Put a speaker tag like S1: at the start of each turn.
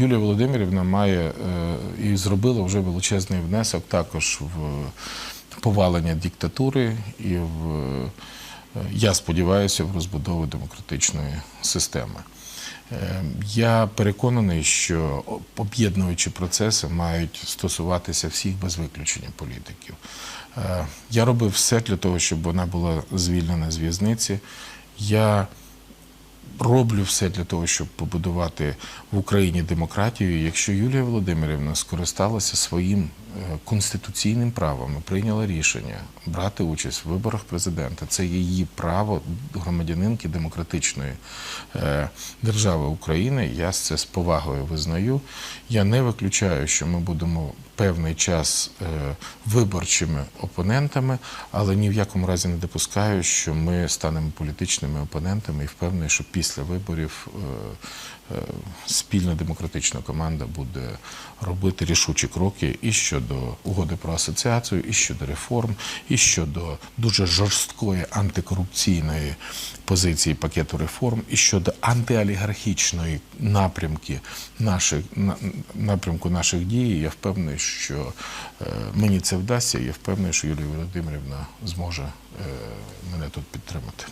S1: Юлія Володимирівна має е, і зробила вже величезний внесок також в повалення диктатури і в, е, я сподіваюся, в розбудову демократичної системи. Е, Я переконаний, що об'єднуючі процеси мають стосуватися всіх без виключення політиків. Я робив все для того, щоб вона була звільнена з в'язниці. Я роблю все для того, щоб побудувати в Україні демократію. Якщо Юлія Володимирівна скористалася своїм е, конституційним правом і прийняла рішення брати участь в виборах президента, це її право громадянинки демократичної е, держави України. Я це з повагою визнаю. Я не виключаю, що ми будемо певний час е, виборчими опонентами, але ні в якому разі не допускаю, що ми станемо політичними опонентами і впевнений, що після виборів е, е, спільна демократична команда буде робити рішучі кроки і щодо угоди про асоціацію, і щодо реформ, і щодо дуже жорсткої антикорупційної позиції пакету реформ, і щодо антиолігархічної напрямки наших на- напрямку наших дій. Я впевнений, що е, мені це вдасться. Я впевнений, що Юлія Володимирівна зможе мене тут підтримати.